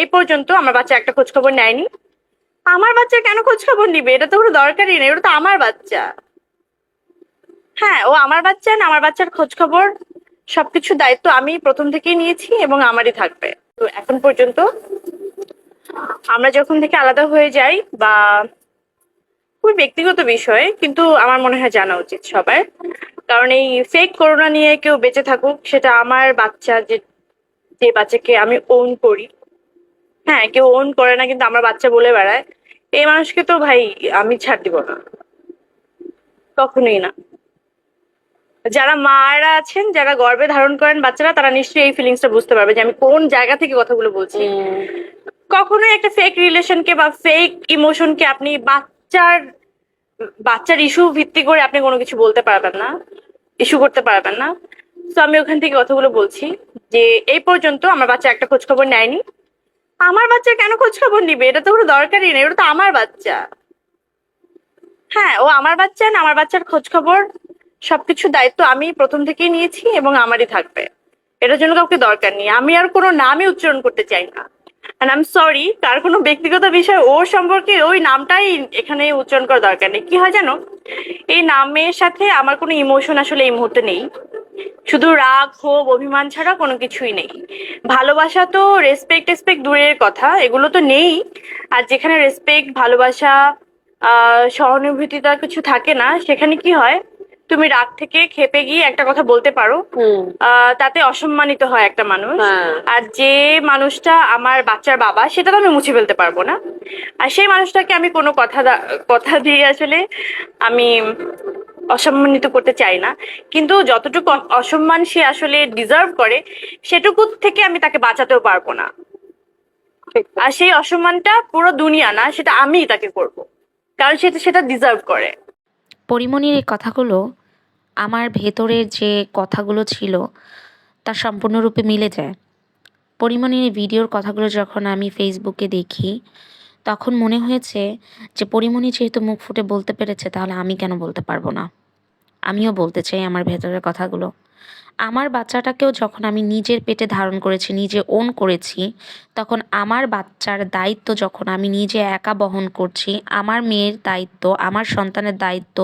এই পর্যন্ত আমার বাচ্চা একটা খোঁজ খবর নেয়নি। আমার বাচ্চা কেন খোঁজ খবর নিবে? এটা তো কোনো দরকারই নেই, ওটা তো আমার বাচ্চা। হ্যাঁ ও আমার বাচ্চা না, আমার বাচ্চার খোঁজ খবর সবকিছু দায়িত্ব আমি প্রথম থেকেই নিয়েছি এবং আমারই থাকবে। তো এখন পর্যন্ত আমরা যখন থেকে আলাদা হয়ে যাই বা খুবই ব্যক্তিগত বিষয়, কিন্তু আমার মনে হয় জানা উচিত সবার। কারণ এই ফেক করোনা নিয়ে কেউ বেঁচে থাকুক, সেটা আমার বাচ্চা যে যে বাচ্চাকে আমি ওন করি হ্যাঁ কেউ ওন করে না, কিন্তু আমার বাচ্চা বলে বেড়ায়। এই মানুষকে তো ভাই আমি ছাড় দিব না। কখনোই না। যারা মারা আছেন, যারা গর্বে ধারণ করেন বাচ্চারা, তারা নিশ্চয়ই এই ফিলিংসটা বুঝতে পারবে যে আমি কোন জায়গা থেকে কথাগুলো বলছি। কখনোই একটা ফেক রিলেশনকে বা ফেক ইমোশনকে আপনি বাচ্চার বাচ্চার ইস্যু ভিত্তি করে আপনি কোনো কিছু বলতে পারবেন না ইস্যু করতে পারবেন না। তো আমি ওখান থেকে কথাগুলো বলছি যে এই পর্যন্ত আমার বাচ্চা একটা খোঁজ খবর নেয়নি। আমার বাচ্চা কেন খোঁজ খবর নিবে? এটা তো কোনো দরকারই নেই, ওটা তো আমার বাচ্চা। হ্যাঁ ও আমার বাচ্চা না, আমার বাচ্চার খোঁজ খবর সবকিছু দায়িত্ব আমি প্রথম থেকেই নিয়েছি এবং আমারই থাকবে। এটার জন্য কাউকে দরকার নেই। আমি আর কোনো নামই উচ্চারণ করতে চাই না। আই এম সরি তার কোনো ব্যক্তিগত বিষয় ওর সম্পর্কে ওই নামটাই এখানে উচ্চারণ করার দরকার নেই। কি হয় জানো? এই নামের সাথে আমার কোনো ইমোশন আসলে এই মুহূর্তে নেই। শুধু রাগ ক্ষোভ অভিমান ছাড়া কোনো কিছুই নেই। ভালোবাসা তো রেসপেক্ট টেসপেক্ট দূরের কথা এগুলো তো নেই। আর যেখানে রেসপেক্ট ভালোবাসা সহানুভূতিতা কিছু থাকে না সেখানে কি হয়? তুমি রাগ থেকে খেপে গিয়ে একটা কথা বলতে পারো। আহ, তাতে অসম্মানিত হয় একটা মানুষ। হ্যাঁ। আর যে মানুষটা আমার বাচ্চার বাবা সেটা তো আমি মুছে ফেলতে পারব না। আর সেই মানুষটাকে আমি কোনো কথা কথা দিয়ে আসলে আমি অসম্মানিত করতে চাই না। কিন্তু যতটুকু অসম্মান সে আসলে ডিজার্ভ করে, সেটুকু থেকে আমি তাকে বাঁচাতেও পারব না। আর সেই অসম্মানটা পুরো দুনিয়া না, সেটা আমিই তাকে করব। কারণ সেটা সেটা ডিজার্ভ করে। পরিমণির এই কথাগুলো আমার ভেতরের যে কথাগুলো ছিল, তা সম্পূর্ণরূপে মিলে যায়। পরিমণির এই ভিডিওর কথাগুলো যখন আমি ফেসবুকে দেখি, তখন মনে হয়েছে যে পরিমণি যেহেতু মুখ ফুটে বলতে পেরেছে, তাহলে আমি কেন বলতে পারব না? আমিও বলতে চাই আমার ভেতরের কথাগুলো। আমার বাচ্চাটাকেও যখন আমি নিজের পেটে ধারণ করেছি, নিজে ওন করেছি, তখন আমার বাচ্চার দায়িত্ব যখন আমি নিজে একা বহন করছি, আমার মেয়ের দায়িত্ব, আমার সন্তানের দায়িত্ব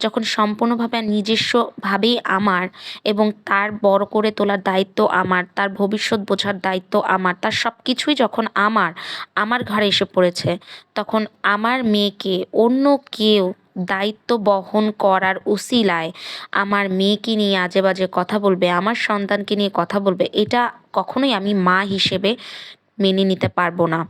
যখন সম্পূর্ণভাবে নিজস্বভাবেই আমার এবং তার বড় করে তোলার দায়িত্ব আমার, তার ভবিষ্যৎ বোঝার দায়িত্ব আমার, তার সব কিছুই যখন আমার আমার ঘরে এসে পড়েছে, তখন আমার মেয়েকে অন্য কেউ দায়িত্ব বহন করার উসিলায় আমার মেয়েকে নিয়ে আজে বাজে কথা বলবে, আমার সন্তানকে নিয়ে কথা বলবে, এটা কখনোই আমি মা হিসেবে মেনে নিতে পারব না।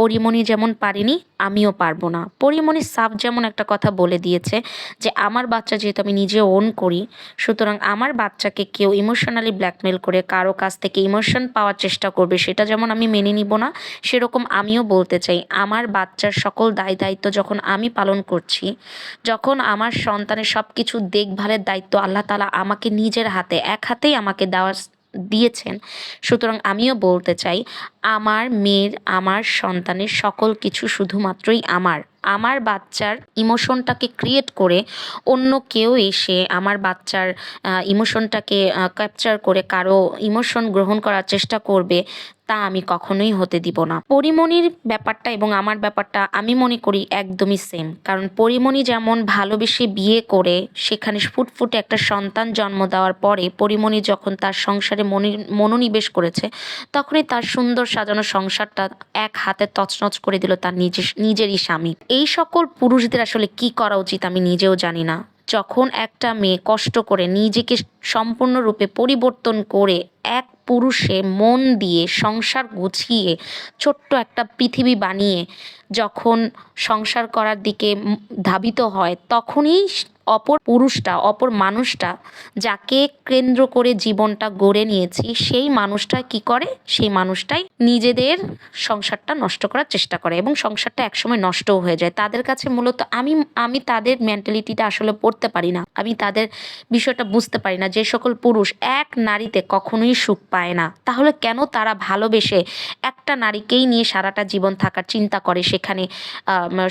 পরিমণি যেমন পারেনি, আমিও পারব না। পরিমণি সাফ যেমন একটা কথা বলে দিয়েছে যে, আমার বাচ্চা যেহেতু আমি নিজে ওন করি, সুতরাং আমার বাচ্চাকে কেউ ইমোশনালি ব্ল্যাকমেল করে কারও কাছ থেকে ইমোশন পাওয়ার চেষ্টা করবে, সেটা যেমন আমি মেনে নিব না, সেরকম আমিও বলতে চাই। আমার বাচ্চার সকল দায় দায়িত্ব যখন আমি পালন করছি, যখন আমার সন্তানের সব কিছু দেখভালের দায়িত্ব আল্লাহ তালা আমাকে নিজের হাতে, এক হাতেই আমাকে দেওয়া দিয়েছেন। সুতরাং আমিও বলতে চাই, আমার মেয়ের, আমার সন্তানের সকল কিছু শুধুমাত্রই আমার। আমার বাচ্চার ইমোশনটাকে ক্রিয়েট করে অন্য কেউ এসে আমার বাচ্চার ইমোশনটাকে ক্যাপচার করে কারও ইমোশন গ্রহণ করার চেষ্টা করবে তা আমি কখনোই হতে দিব না। পরিমণির ব্যাপারটা এবং আমার ব্যাপারটা আমি মনে করি একদমই সেম কারণ পরিমণি যেমন ভালোবেসে বিয়ে করে, সেখানে ফুটফুটে একটা সন্তান জন্ম দেওয়ার পরে পরিমণি যখন তার সংসারে মনি, মনোনিবেশ করেছে, তখনই তার সুন্দর সাজানো সংসারটা এক হাতে তছনছ করে দিল তার নিজের নিজেরই স্বামী। এই সকল পুরুষদের আসলে কি করা উচিত আমি নিজেও জানি না। যখন একটা মেয়ে কষ্ট করে নিজেকে সম্পূর্ণরূপে পরিবর্তন করে এক পুরুষে মন দিয়ে সংসার গুছিয়ে ছোট্ট একটা পৃথিবী বানিয়ে যখন সংসার করার দিকে ধাবিত হয়, তখনই অপর পুরুষটা, অপর মানুষটা যাকে কেন্দ্র করে জীবনটা গড়ে নিয়েছি, সেই মানুষটা কি করে? সেই মানুষটাই নিজেদের সংসারটা নষ্ট করার চেষ্টা করে এবং সংসারটা একসময় নষ্টও হয়ে যায়। তাদের কাছে মূলত আমি আমি তাদের মেন্টালিটিটা আসলে পড়তে পারি না। আমি তাদের বিষয়টা বুঝতে পারি না। যে সকল পুরুষ এক নারীতে কখনোই সুখ পায় না। তাহলে কেন তারা ভালোবেসে একটা নারীকেই নিয়ে সারাটা জীবন থাকার চিন্তা করে, সেখানে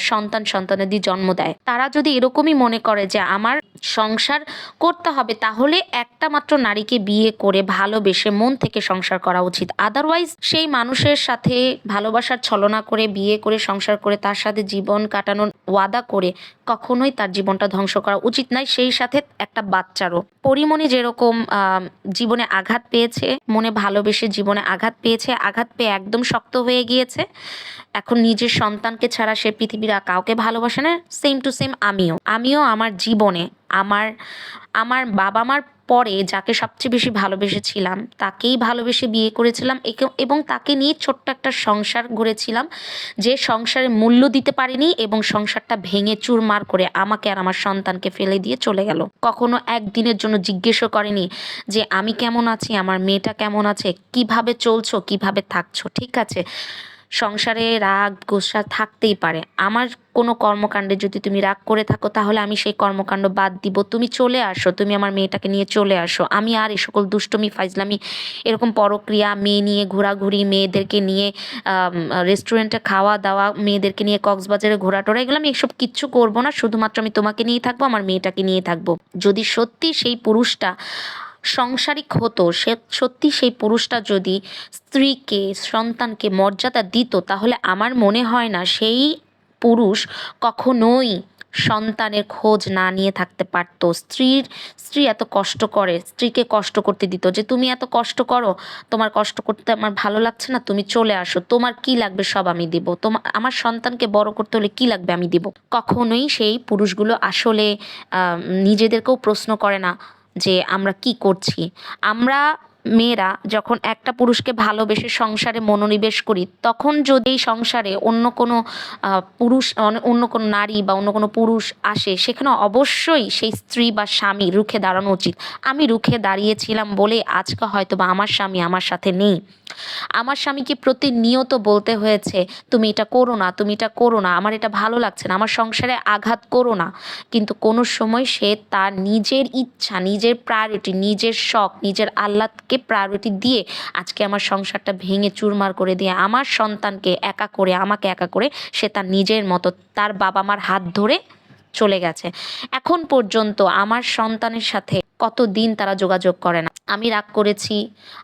সন্তান সন্তানাদি জন্ম দেয়? তারা যদি এরকমই মনে করে যে আমার সংসার করতে হবে, তাহলে একটা মাত্র নারীকে বিয়ে করে ভালোবেসে মন থেকে সংসার করা উচিত। আদারওয়াইজ সেই মানুষের সাথে ভালোবাসার ছলনা করে, বিয়ে করে, সংসার করে, তার সাথে জীবন কাটানোর ওয়াদা করে কখনোই তার জীবনটা ধ্বংস করা উচিত নয়। সেই সাথে একটা বাচ্চারও। পরিমণি যেরকম জীবনে আঘাত পেয়েছে, মনে ভালোবেসে জীবনে আঘাত পেয়েছে, আঘাত পেয়ে একদম শক্ত হয়ে গিয়েছে। এখন নিজের সন্তানকে ছাড়া সে পৃথিবীর কাউকে ভালোবাসে না। সেম টু সেম আমিও। আমিও আমার জীবনে আমার আমার বাবা মার পরে যাকে সবচেয়ে বেশি ভালোবেসেছিলাম, তাকেই ভালোবেসে বিয়ে করেছিলাম এবং তাকে নিয়ে ছোট্ট একটা সংসার গড়েছিলাম যে সংসারে মূল্য দিতে পারেনি এবং সংসারটা ভেঙে চুরমার করে আমাকে আর আমার সন্তানকে ফেলে দিয়ে চলে গেল। কখনো একদিনের জন্য জিজ্ঞেসও করেনি যে আমি কেমন আছি, আমার মেয়েটা কেমন আছে, কীভাবে চলছো, কীভাবে থাকছো, ঠিক আছে? সংসারে রাগ, গোসা থাকতেই পারে। আমার কোনো কর্মকাণ্ডে যদি তুমি রাগ করে থাকো, তাহলে আমি সেই কর্মকাণ্ড বাদ দিব। তুমি চলে আসো, তুমি আমার মেয়েটাকে নিয়ে চলে আসো। আমি আর এ সকল দুষ্টমি ফাইজলামি এরকম পরক্রিয়া, মেয়ে নিয়ে ঘোরাঘুরি, মেয়েদেরকে নিয়ে রেস্টুরেন্টে খাওয়া দাওয়া মেয়েদেরকে নিয়ে কক্সবাজারে ঘোরাটোরা, এগুলো আমি এসব কিচ্ছু করব না। শুধুমাত্র আমি তোমাকে নিয়েই থাকব, আমার মেয়েটাকে নিয়ে থাকব। যদি সত্যি সেই পুরুষটা সংসারিক হতো, সে সত্যি সেই পুরুষটা যদি স্ত্রীকে, সন্তানকে মর্যাদা দিত, তাহলে আমার মনে হয় না সেই পুরুষ কখনোই সন্তানের খোঁজ না নিয়ে থাকতে পারতো। স্ত্রীর, স্ত্রী এত কষ্ট করে, স্ত্রীকে কষ্ট করতে দিত যে, তুমি এত কষ্ট করো, তোমার কষ্ট করতে আমার ভালো লাগছে না, তুমি চলে আসো, তোমার কি লাগবে সব আমি দিব তোমার আমার সন্তানকে বড় করতে হলে কি লাগবে আমি দিব? কখনোই সেই পুরুষগুলো আসলে নিজেদেরকেও প্রশ্ন করে না। যে আমরা কি করছি? আমরা মেয়েরা যখন একটা পুরুষকে ভালোবেসে সংসারে মনোনিবেশ করি, তখন যদি এই সংসারে অন্য কোনো পুরুষ, অন- অন্য কোনো নারী বা অন্য কোনো পুরুষ আসে, সেখানে অবশ্যই সেই স্ত্রী বা স্বামী রুখে দাঁড়ানো উচিত। আমি রুখে দাঁড়িয়েছিলাম বলে আজকে হয়তো বা আমার স্বামী আমার সাথে নেই। আমার স্বামীকে প্রতিনিয়ত বলতে হয়েছে, তুমি এটা করো না, তুমি এটা করো না, আমার এটা ভালো লাগছে না, আমার সংসারে আঘাত করো না। কিন্তু কোনো সময় সে তার নিজের ইচ্ছা, নিজের প্রায়োরিটি নিজের শখ, নিজের আহ্লাদকে প্রায়োরিটি দিয়ে আজকে আমার সংসারটা ভেঙে চুরমার করে দিয়ে আমার সন্তানকে একা করে, আমাকে একা করে সে তার নিজের মতো, তার বাবা মার হাত ধরে চলে গেছে। এখন পর্যন্ত আমার সন্তানের সাথে কত দিন তারা যোগাযোগ করে না? আমি রাগ করেছি,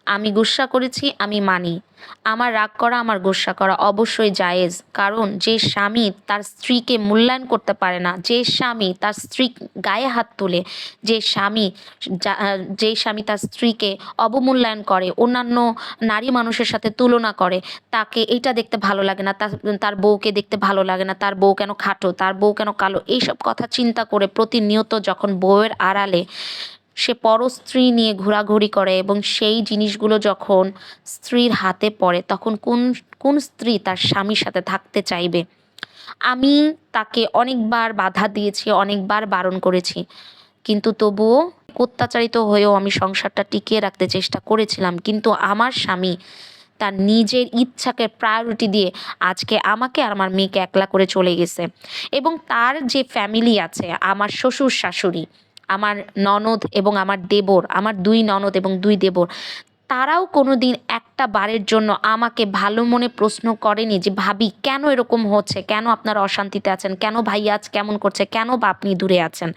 আমি গুসা করেছি, আমি মানি। আমার রাগ করা, আমার গুসা করা অবশ্যই জায়েজ। কারণ যে স্বামী তার স্ত্রীকে মূল্যায়ন করতে পারে না, যে স্বামী তার স্ত্রী গায়ে হাত তোলে, যে স্বামী যা- স্বামী তার স্ত্রীকে অবমূল্যায়ন করে, অন্যান্য নারী মানুষের সাথে তুলনা করে, তাকে এটা দেখতে ভালো লাগে না তার বউকে দেখতে ভালো লাগে না, তার বউ কেন খাটো, তার বউ কেন কালো, এইসব কথা চিন্তা করে প্রতিনিয়ত যখন বউয়ের আড়ালে সে পরস্ত্রী নিয়ে ঘোরাঘুরি করে এবং সেই জিনিসগুলো যখন স্ত্রীর হাতে পড়ে, তখন কোন কোন স্ত্রী তার স্বামীর সাথে থাকতে চাইবে? আমি তাকে অনেকবার বাধা দিয়েছি, অনেকবার বারণ করেছি। কিন্তু তবুও অত্যাচারিত হয়েও আমি সংসারটা টিকিয়ে রাখতে চেষ্টা করেছিলাম। কিন্তু আমার স্বামী তার নিজের ইচ্ছাকে প্রায়োরিটি দিয়ে আজকে আমাকে আর আমার মেয়েকে একলা করে চলে গেছে। এবং তার যে ফ্যামিলি আছে, আমার শ্বশুর শাশুড়ি আমার ননদ এবং আমার দেবর আমার দুই ননদ এবং দুই দেবর। তারাও কোনো দিন একটা বারের জন্য আমাকে ভালো মনে প্রশ্ন করেনি যে, ভাবি, কেন এরকম হচ্ছে? কেন আপনারা অশান্তিতে আছেন? কেন ভাই আজ কেমন করছে? কেন বা আপনি দূরে আছেন?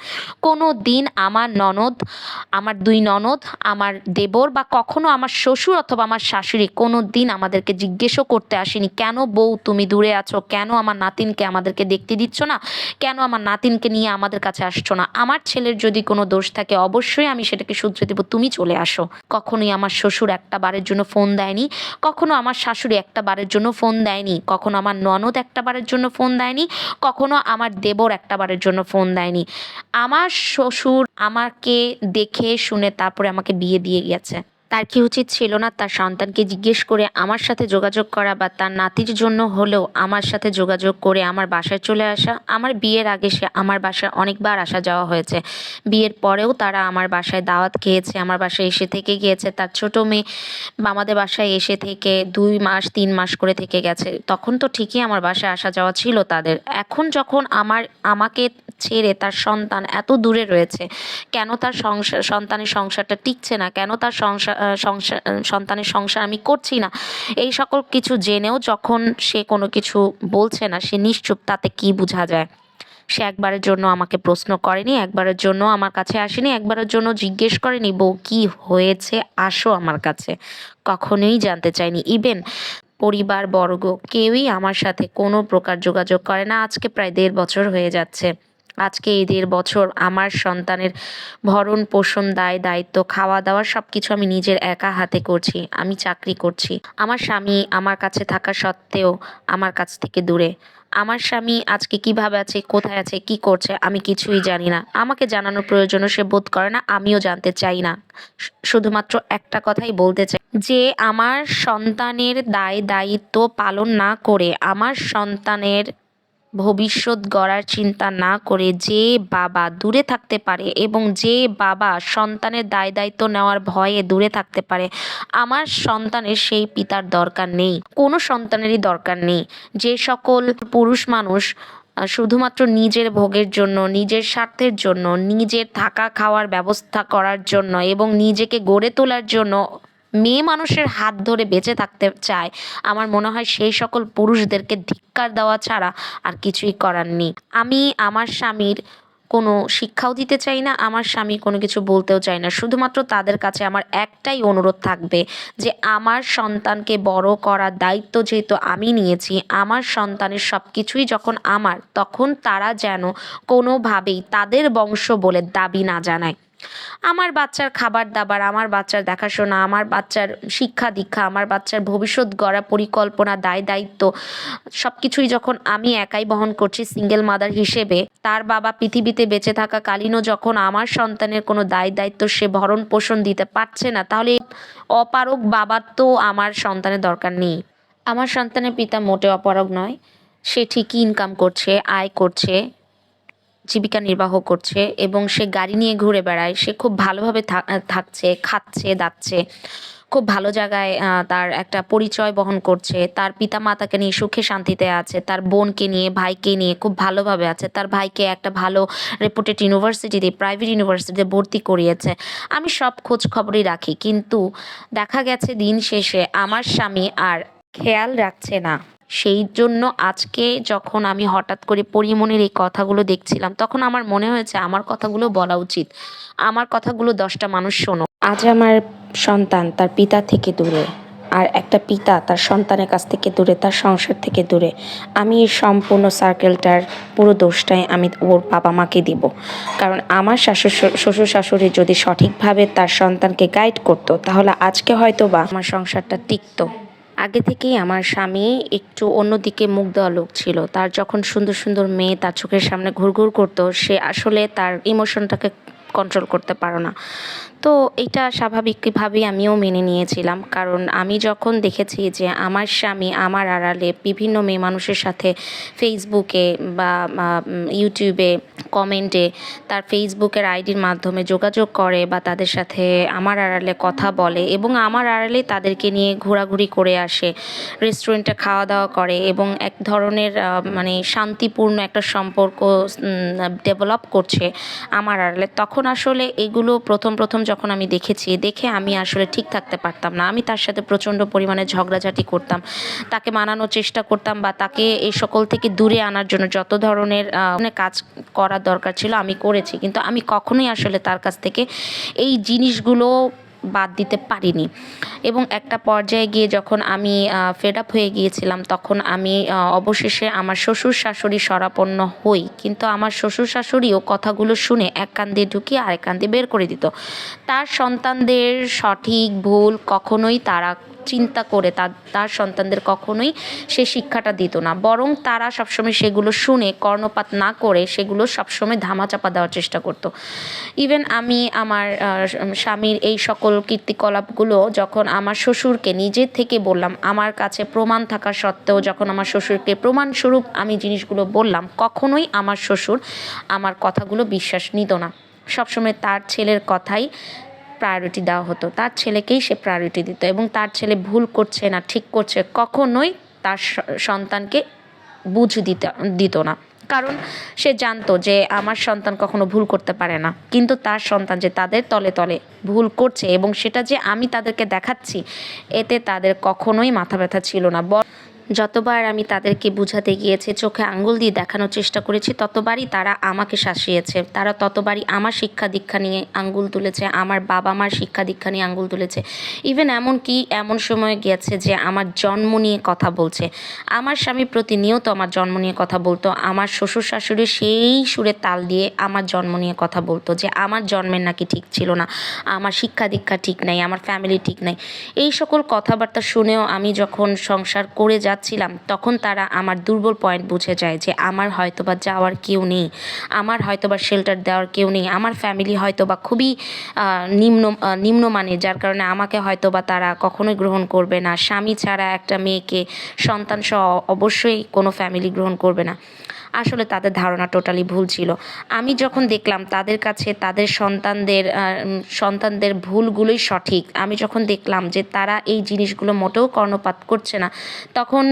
কোনো দিন আমার ননদ, আমার দুই ননদ, আমার দেবর বা কখনো আমার শ্বশুর অথবা আমার শাশুড়ি কোনো দিন আমাদেরকে জিজ্ঞেসও করতে আসেনি, কেন বউ তুমি দূরে আছো? কেন আমার নাতিনকে আমাদেরকে দেখতে দিচ্ছ না? কেন আমার নাতিনকে নিয়ে আমাদের কাছে আসছো না? আমার ছেলের যদি কোনো দোষ থাকে, অবশ্যই আমি সেটাকে শুধরে দেবো, তুমি চলে আসো। কখনোই আমার শ্বশুর একটা বারের জন্য ফোন দেয়নি, কখনো আমার শাশুড়ি একটা বারের জন্য ফোন দেয়নি, কখনো আমার ননদ একটা বারের জন্য ফোন দেয়নি, কখনো আমার দেবর একটা বারের জন্য ফোন দেয়নি। আমার শ্বশুর আমাকে দেখে শুনে তারপরে আমাকে বিয়ে দিয়ে গেছে। তার কি উচিত ছিল না তার সন্তানকে জিজ্ঞেস করে আমার সাথে যোগাযোগ করা বা তার নাতির জন্য হলেও আমার সাথে যোগাযোগ করে আমার বাসায় চলে আসা? আমার বিয়ের আগে সে আমার বাসায় অনেকবার আসা যাওয়া হয়েছে। বিয়ের পরেও তারা আমার বাসায় দাওয়াত খেয়েছে, আমার বাসায় এসে থেকে গিয়েছে। তার ছোট মেয়ে আমাদের বাসায় এসে থেকে দুই মাস, তিন মাস করে থেকে গেছে। তখন তো ঠিকই আমার বাসায় আসা যাওয়া ছিল তাদের। এখন যখন আমার, আমাকে ছেড়ে তার সন্তান এত দূরে রয়েছে, কেন তার সংসার সন্তানের সংসারটা টিকছে না? কেন তার সংসার সংসার সন্তানের সংসার আমি করছি না। এই সকল কিছু জেনেও যখন সে কোনো কিছু বলছে না, সে নিশ্চুপ তাতে কি বোঝা যায়? সে একবারের জন্য আমাকে প্রশ্ন করেনি, একবারের জন্য আমার কাছে আসেনি, একবারের জন্য জিজ্ঞেস করেনি, বউ, কি হয়েছে? আসো আমার কাছে। কখনোই জানতে চাইনি। ইভেন পরিবার, বর্গ, কেউই আমার সাথে কোনো প্রকার যোগাযোগ করে না। আজকে প্রায় দেড় বছর হয়ে যাচ্ছে। আজকে এই দেড় বছর আমার সন্তানের ভরণ পোষণ, দায় দায়িত্ব, খাওয়া দাওয়া সব কিছু আমি নিজের একা হাতে করছি, আমি চাকরি করছি। আমার স্বামী আমার কাছে থাকা সত্ত্বেও আমার কাছ থেকে দূরে। আমার স্বামী আজকে কীভাবে আছে, কোথায় আছে, কি করছে, আমি কিছুই জানি না। আমাকে জানানোর প্রয়োজনও সে বোধ করে না, আমিও জানতে চাই না। শুধুমাত্র একটা কথাই বলতে চাই। যে আমার সন্তানের দায় দায়িত্ব পালন না করে, আমার সন্তানের ভবিষ্যৎ গড়ার চিন্তা না করে যে বাবা দূরে থাকতে পারে এবং যে বাবা সন্তানের দায় দায়িত্ব নেওয়ার ভয়ে দূরে থাকতে পারে, আমার সন্তানের সেই পিতার দরকার নেই, কোনো সন্তানেরই দরকার নেই। যে সকল পুরুষ মানুষ শুধুমাত্র নিজের ভোগের জন্য, নিজের স্বার্থের জন্য, নিজের থাকা খাওয়ার ব্যবস্থা করার জন্য এবং নিজেকে গড়ে তোলার জন্য মেয়ে মানুষের হাত ধরে বেঁচে থাকতে চায়। আমার মনে হয় সেই সকল পুরুষদেরকে ধিক্কার দেওয়া ছাড়া আর কিছুই করার নেই। আমি আমার স্বামীর কোনো শিক্ষাও দিতে চাই না, আমার স্বামী কোনো কিছু বলতেও চাই না। শুধুমাত্র তাদের কাছে আমার একটাই অনুরোধ থাকবে যে আমার সন্তানকে বড় করার দায়িত্ব যেহেতু আমি নিয়েছি, আমার সন্তানের সব কিছুই যখন আমার, তখন তারা যেন কোনোভাবেই তাদের বংশ বলে দাবি না জানায়। আমার বাচ্চার খাবার দাবার, আমার বাচ্চার দেখাশোনা, আমার বাচ্চার শিক্ষা দীক্ষা, আমার বাচ্চার ভবিষ্যৎ গড়া পরিকল্পনা, দায় দায়িত্ব সব কিছুই যখন আমি একাই বহন করছি সিঙ্গেল মাদার হিসেবে, তার বাবা পৃথিবীতে বেঁচে থাকা কালীনও যখন আমার সন্তানের কোনো দায় দায়িত্ব সে ভরণ পোষণ দিতে পারছে না, তাহলে অপারক বাবার তো আমার সন্তানের দরকার নেই। আমার সন্তানের পিতা মোটে অপারগ নয়, সে ঠিকই ইনকাম করছে, আয় করছে জীবিকা নির্বাহ করছে এবং সে গাড়ি নিয়ে ঘুরে বেড়ায়। সে খুব ভালোভাবে থাকছে, খাচ্ছে, দাচ্ছে। খুব ভালো জায়গায় তার একটা পরিচয় বহন করছে। তার পিতা মাতাকে নিয়ে সুখে শান্তিতে আছে, তার বোনকে নিয়ে, ভাইকে নিয়ে খুব ভালোভাবে আছে। তার ভাইকে একটা ভালো রেপুটেড ইউনিভার্সিটিতে প্রাইভেট ইউনিভার্সিটিতে ভর্তি করিয়েছে। আমি সব খোঁজ খবরই রাখি, কিন্তু দেখা গেছে দিন শেষে আমার স্বামী আর খেয়াল রাখছে না। সেই জন্য আজকে যখন আমি হঠাৎ করে পরিমণির এই কথাগুলো দেখছিলাম, তখন আমার মনে হয়েছে, আমার কথাগুলো বলা উচিত। আমার কথাগুলো দশটা মানুষ শোনো। আজ আমার সন্তান তার পিতা থেকে দূরে, আর একটা পিতা তার সন্তানের কাছ থেকে দূরে, তার সংসার থেকে দূরে। আমি এই সম্পূর্ণ সার্কেলটার পুরো দোষটাই আমি ওর বাবা মাকে দিব। কারণ আমার শাশুর শ্বশুর শাশুড়ি যদি সঠিকভাবে তার সন্তানকে গাইড করতো, তাহলে আজকে হয়তো বা আমার সংসারটা টিকতো। আগে থেকেই আমার স্বামী একটু অন্যদিকে মুখ দেওয়া লোক ছিল। তার যখন সুন্দর সুন্দর মেয়ে তার চোখের সামনে ঘুরঘুর করতো, সে আসলে তার ইমোশনটাকে কন্ট্রোল করতে পারো না। তো এটা স্বাভাবিকভাবেই আমিও মেনে নিয়েছিলাম। কারণ আমি যখন দেখেছি যে আমার স্বামী আমার আড়ালে বিভিন্ন মেয়ে মানুষের সাথে ফেসবুকে বা ইউটিউবে কমেন্টে তার ফেসবুকের আইডির মাধ্যমে যোগাযোগ করে বা তাদের সাথে আমার আড়ালে কথা বলে এবং আমার আড়ালে তাদেরকে নিয়ে ঘোরাঘুরি করে আসে রেস্টুরেন্টে খাওয়া দাওয়া করে এবং এক ধরনের মানে শান্তিপূর্ণ একটা সম্পর্ক ডেভেলপ করছে আমার আড়ালে। তখন আসলে এগুলো প্রথম প্রথম যখন আমি দেখেছি, দেখে আমি আসলে ঠিক থাকতে পারতাম না। আমি তার সাথে প্রচণ্ড পরিমাণে ঝগড়াঝাটি করতাম। তাকে মানানোর চেষ্টা করতাম বা তাকে এই সকল থেকে দূরে আনার জন্য যত ধরনের কাজ করার দরকার ছিল, আমি করেছি। কিন্তু আমি কখনোই আসলে তার কাছ থেকে এই জিনিসগুলো বাদ দিতে পারিনি। এবং একটা পর্যায়ে গিয়ে যখন আমি ফেড আপ হয়ে গিয়েছিলাম, তখন আমি অবশেষে আমার শ্বশুর শাশুড়ি শরাপন্ন হই। কিন্তু আমার শ্বশুর শাশুড়িও কথাগুলো শুনে এক কান দিয়ে ঢুকিয়ে আরেক কান দিয়ে বের করে দিত। তার সন্তানদের সঠিক ভুল কখনোই তারা চিন্তা করে তার তার সন্তানদের কখনোই সে শিক্ষাটা দিত না। বরং তারা সবসময় সেগুলো শুনে কর্ণপাত না করে সেগুলো সবসময় ধামাচাপা দেওয়ার চেষ্টা করতো। ইভেন আমি আমার স্বামীর এই সকল কীর্তিকলাপগুলো যখন আমার শ্বশুরকে নিজের থেকে বললাম, আমার কাছে প্রমাণ থাকা সত্ত্বেও যখন আমার শ্বশুরকে প্রমাণস্বরূপ আমি জিনিসগুলো বললাম, কখনোই আমার শ্বশুর আমার কথাগুলো বিশ্বাস নিত না। সবসময় তার ছেলের কথাই প্রায়োরিটি দেওয়া হতো। তার ছেলেকেই সে প্রায়োরিটি দিত এবং তার ছেলে ভুল করছে না, ঠিক করছে, কখনোই তার সন্তানকে বুঝ দিতে, দিত না। কারণ সে জানতো যে আমার সন্তান কখনো ভুল করতে পারে না। কিন্তু তার সন্তান যে তাদের তলে তলে ভুল করছে এবং সেটা যে আমি তাদেরকে দেখাচ্ছি, এতে তাদের কখনোই মাথা ব্যথা ছিল না। যতবার আমি তাদেরকে বোঝাতে গিয়েছি, চোখে আঙ্গুল দিয়ে দেখানোর চেষ্টা করেছি, ততবারই তারা আমাকে শাসিয়েছে। তারা ততবারই আমার শিক্ষা দীক্ষা নিয়ে আঙ্গুল তুলেছে, আমার বাবা মার শিক্ষা দীক্ষা নিয়ে আঙ্গুল তুলেছে। ইভেন এমন কি, এমন সময় গিয়েছে যে আমার জন্ম নিয়ে কথা বলছে। আমার স্বামী প্রতিনিয়ত আমার জন্ম নিয়ে কথা বলতো, আমার শ্বশুর শাশুড়ি সেই সুরে তাল দিয়ে আমার জন্ম নিয়ে কথা বলতো যে আমার জন্মের নাকি ঠিক ছিল না, আমার শিক্ষা দীক্ষা ঠিক নাই, আমার ফ্যামিলি ঠিক নাই। এই সকল কথাবার্তা শুনেও আমি যখন সংসার করে যাচ্ছিলাম তখন তারা আমার দুর্বল পয়েন্ট বুঝে যায় যে আমার হয়তোবা যাওয়ার কেউ নেই, আমার হয়তোবা শেল্টার দেওয়ার কেউ নেই, আমার ফ্যামিলি হয়তোবা খুবই নিম্ন নিম্নমানের, যার কারণে আমাকে হয়তোবা তারা কখনোই গ্রহণ করবে না, স্বামী ছাড়া একটা মেয়েকে সন্তান সহ অবশ্যই কোনো ফ্যামিলি গ্রহণ করবে না। আসলে তাদের ধারণা টোটালি ভুল ছিল। আমি যখন দেখলাম তাদের কাছে তাদের সন্তানদের সন্তানদের ভুলগুলোই সঠিক, আমি যখন দেখলাম যে তারা এই জিনিসগুলো মোটেও কর্ণপাত করছে না, তখন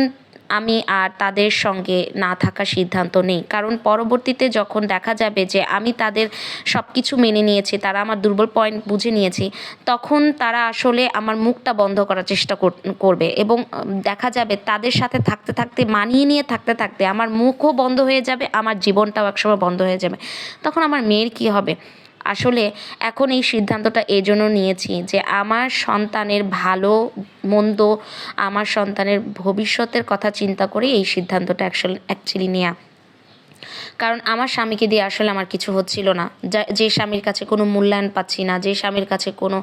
আমি আর তাদের সঙ্গে না থাকার সিদ্ধান্ত নেই। কারণ পরবর্তীতে যখন দেখা যাবে যে আমি তাদের সব কিছু মেনে নিয়েছি, তারা আমার দুর্বল পয়েন্ট বুঝে নিয়েছি, তখন তারা আসলে আমার মুখটা বন্ধ করার চেষ্টা কর- করবে এবং দেখা যাবে তাদের সাথে থাকতে থাকতে, মানিয়ে নিয়ে থাকতে থাকতে আমার মুখও বন্ধ হয়ে যাবে, আমার জীবনটাও একসময় বন্ধ হয়ে যাবে। তখন আমার মেয়ের কী হবে? আসলে এখন এই সিদ্ধান্তটা এজন্য জন্য নিয়েছি যে আমার সন্তানের ভালো, মন্দ, আমার সন্তানের ভবিষ্যতের কথা চিন্তা করে এই সিদ্ধান্তটা অ্যাকচুয়ালি অ্যাকচুয়ালি নেওয়া কারণ আমার স্বামীকে দিয়ে আসলে আমার কিছু হচ্ছিল না। যা- স্বামীর কাছে কোনো মূল্যায়ন পাচ্ছি না, যে স্বামীর কাছে কোনো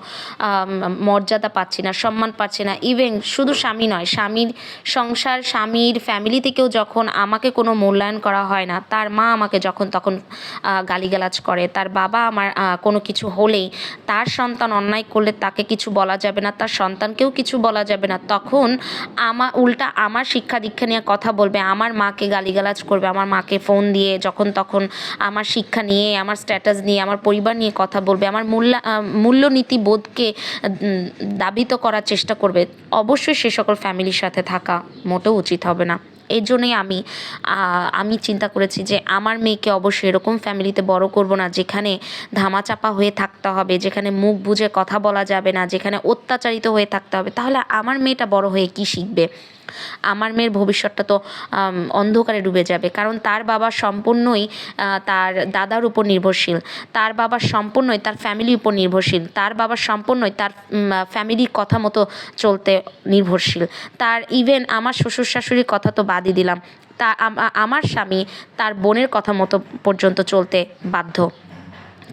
মর্যাদা পাচ্ছি না, সম্মান পাচ্ছি না ইভেন শুধু স্বামী নয়, স্বামীর সংসার, স্বামীর ফ্যামিলি থেকেও যখন আমাকে কোনো মূল্যায়ন করা হয় না, তার মা আমাকে যখন তখন গালিগালাজ করে, তার বাবা আমার কোনো কিছু হলেই, তার সন্তান অন্যায় করলে তাকে কিছু বলা যাবে না, তার সন্তানকেও কিছু বলা যাবে না, তখন আমার উল্টা আমার শিক্ষা দীক্ষা নিয়ে কথা বলবে, আমার মাকে গালিগালাজ করবে, আমার মাকে ফোন দিয়ে যখন তখন আমার শিক্ষা নিয়ে, আমার স্ট্যাটাস নিয়ে, আমার পরিবার নিয়ে কথা বলবে, আমার মূল্যা মূল্যনীতি বোধকে দাবিত করার চেষ্টা করবে, অবশ্যই সে সকল ফ্যামিলির সাথে থাকা মোটেও উচিত হবে না। এই জন্যই আমি আমি চিন্তা করেছি যে আমার মেয়েকে অবশ্যই এরকম ফ্যামিলিতে বড় করব না, যেখানে ধামাচাপা হয়ে থাকতে হবে, যেখানে মুখ বুঝে কথা বলা যাবে না, যেখানে অত্যাচারিত হয়ে থাকতে হবে। তাহলে আমার মেয়েটা বড় হয়ে কি শিখবে? আমার মেয়ের ভবিষ্যৎটা তো অন্ধকারে ডুবে যাবে। কারণ তার বাবা সম্পূর্ণই তার দাদার উপর নির্ভরশীল। তার বাবা সম্পূর্ণই তার ফ্যামিলির উপর নির্ভরশীল। তার বাবা সম্পূর্ণই তার ফ্যামিলির কথা মতো চলতে নির্ভরশীল। তার ইভেন আমার শ্বশুর শাশুড়ির কথা তো বাদই দিলাম। তা আমার স্বামী তার বোনের কথা মতো পর্যন্ত চলতে বাধ্য।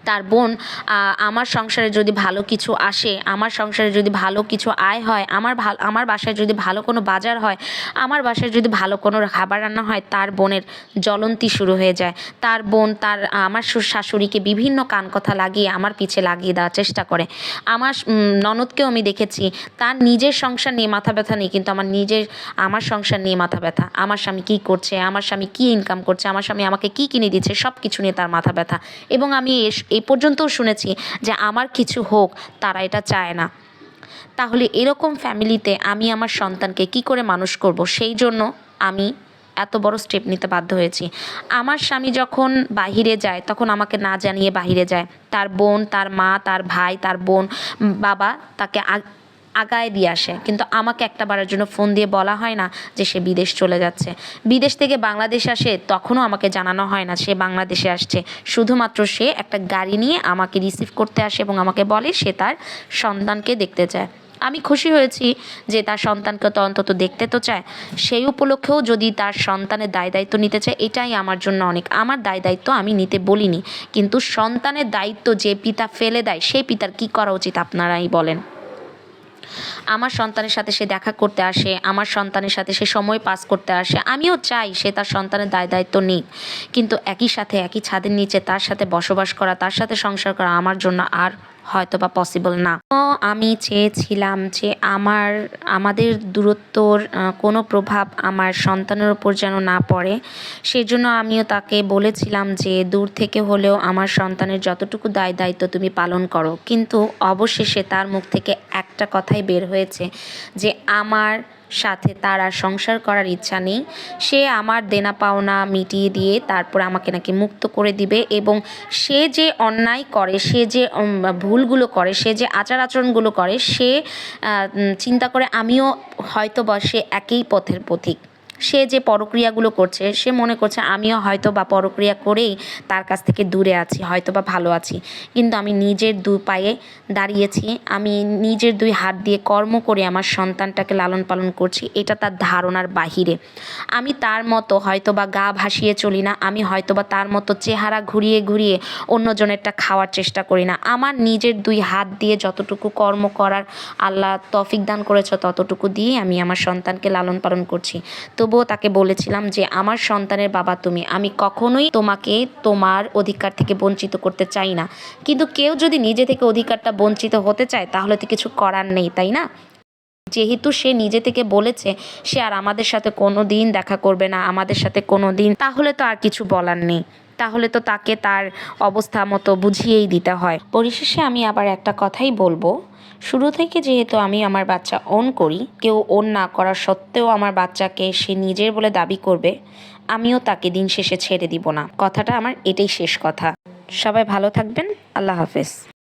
তার বোন আমার সংসারে যদি ভালো কিছু আসে, আমার সংসারে যদি ভালো কিছু আয় হয়, আমার ভালো, আমার বাসায় যদি ভালো কোনো বাজার হয়, আমার বাসায় যদি ভালো কোনো খাবার রান্না হয়, তার বোনের জ্বলন্তি শুরু হয়ে যায়। তার বোন, তার, আমার শাশুড়িকে বিভিন্ন কান কথা লাগিয়ে আমার পিছে লাগিয়ে দেওয়ার চেষ্টা করে। আমার ননদকেও আমি দেখেছি, তার নিজের সংসার নিয়ে মাথা ব্যথা নেই, কিন্তু আমার নিজের, আমার সংসার নিয়ে মাথা ব্যথা। আমার স্বামী কী করছে, আমার স্বামী কী ইনকাম করছে, আমার স্বামী আমাকে কী কিনে দিচ্ছে সব কিছু নিয়ে তার মাথা ব্যথা। এবং আমি এস- এই পর্যন্তও শুনেছি যে আমার কিছু হোক, তারা এটা চায় না। তাহলে এরকম ফ্যামিলিতে আমি আমার সন্তানকে কি করে মানুষ করব? সেই জন্য আমি এত বড় স্টেপ নিতে বাধ্য হয়েছি। আমার স্বামী যখন বাহিরে যায়, তখন আমাকে না জানিয়ে বাহিরে যায়। তার বোন, তার মা, তার ভাই, তার বোন, বাবা তাকে আগায় দিয়ে আসে। কিন্তু আমাকে একটা বারের জন্য ফোন দিয়ে বলা হয় না যে সে বিদেশ চলে যাচ্ছে। বিদেশ থেকে বাংলাদেশ আসে তখনও আমাকে জানানো হয় না সে বাংলাদেশে আসছে। শুধুমাত্র সে একটা গাড়ি নিয়ে আমাকে রিসিভ করতে আসে এবং আমাকে বলে সে তার সন্তানকে দেখতে চায়। আমি খুশি হয়েছি যে তার সন্তানকে তো অন্তত দেখতে তো চায়। সেই উপলক্ষেও যদি তার সন্তানের দায় দায়িত্ব নিতে চায়, এটাই আমার জন্য অনেক। আমার দায় দায়িত্ব আমি নিতে বলিনি। কিন্তু সন্তানের দায়িত্ব যে পিতা ফেলে দেয়, সেই পিতার কি করা উচিত আপনারাই বলেন? আমার সন্তানের সাথে সে দেখা করতে আসে, আমার সন্তানের সাথে সে সময় পাস করতে আসে, আমিও চাই সে তার সন্তানের দায় দায়িত্ব নিক। কিন্তু একই সাথে, একই ছাদের নিচে তার সাথে বসবাস করা, তার সাথে সংসার করা আমার জন্য আর হয়তো বা পসিবল না। তো আমি চেয়েছিলাম যে আমার, আমাদের দূরত্বর কোনো প্রভাব আমার সন্তানের ওপর যেন না পড়ে। সেজন্য আমিও তাকে বলেছিলাম যে দূর থেকে হলেও আমার সন্তানের যতটুকু দায় দায়িত্ব তুমি পালন করো। কিন্তু অবশেষে তার মুখ থেকে একটা কথাই বের হয়েছে যে আমার সাথে তার আর সংসার করার ইচ্ছা নেই। সে আমার দেনা পাওনা মিটিয়ে দিয়ে তারপর আমাকে নাকি মুক্ত করে দিবে এবং সে যে অন্যায় করে, সে যে ভুলগুলো করে, সে যে আচার আচরণগুলো করে, সে চিন্তা করে আমিও হয়তো বা সে একই পথের পথিক। সে যে পরক্রিয়াগুলো করছে, সে মনে করছে, আমিও হয়তো বা পরক্রিয়া করেই তার কাছ থেকে দূরে আছি, হয়তো বা ভালো আছি। কিন্তু আমি নিজের দু পায়ে দাঁড়িয়েছি, আমি নিজের দুই হাত দিয়ে কর্ম করে আমার সন্তানটাকে লালন পালন করছি, এটা তার ধারণার বাহিরে। আমি তার মতো হয়তো বা গা ভাসিয়ে চলি না, আমি হয়তো বা তার মতো চেহারা ঘুরিয়ে ঘুরিয়ে অন্যজনেরটা খাওয়ার চেষ্টা করি না। আমার নিজের দুই হাত দিয়ে যতটুকু কর্ম করার আল্লাহ তফিক দান করেছে, ততটুকু দিয়ে আমি আমার সন্তানকে লালন পালন করছি। তবুও তাকে বলেছিলাম যে, আমার সন্তানের বাবা তুমি। আমি কখনোই তোমাকে তোমার অধিকার থেকে বঞ্চিত করতে চাই না। কিন্তু কেউ যদি নিজে থেকে অধিকারটা বঞ্চিত হতে চায়, তাহলে তো কিছু করার নেই, তাই না? যেহেতু সে নিজে থেকে বলেছে, সে আর আমাদের সাথে কোনো দিন দেখা করবে না, আমাদের সাথে কোনো দিন তাহলে তো আর কিছু বলার নেই। তাহলে তো তাকে তার অবস্থা মতো বুঝিয়েই দিতে হয়। পরিশেষে আমি আবার একটা কথাই বলব। শুরু থেকে যেহেতু আমি আমার বাচ্চা অন করি, কেউ অন না করা সত্ত্বেও আমার বাচ্চাকে সে নিজের বলে দাবি করবে, আমিও তাকে দিন শেষে ছেড়ে দিব না। কথাটা আমার এটাই শেষ কথা। সবাই ভালো থাকবেন। আল্লাহ হাফেজ।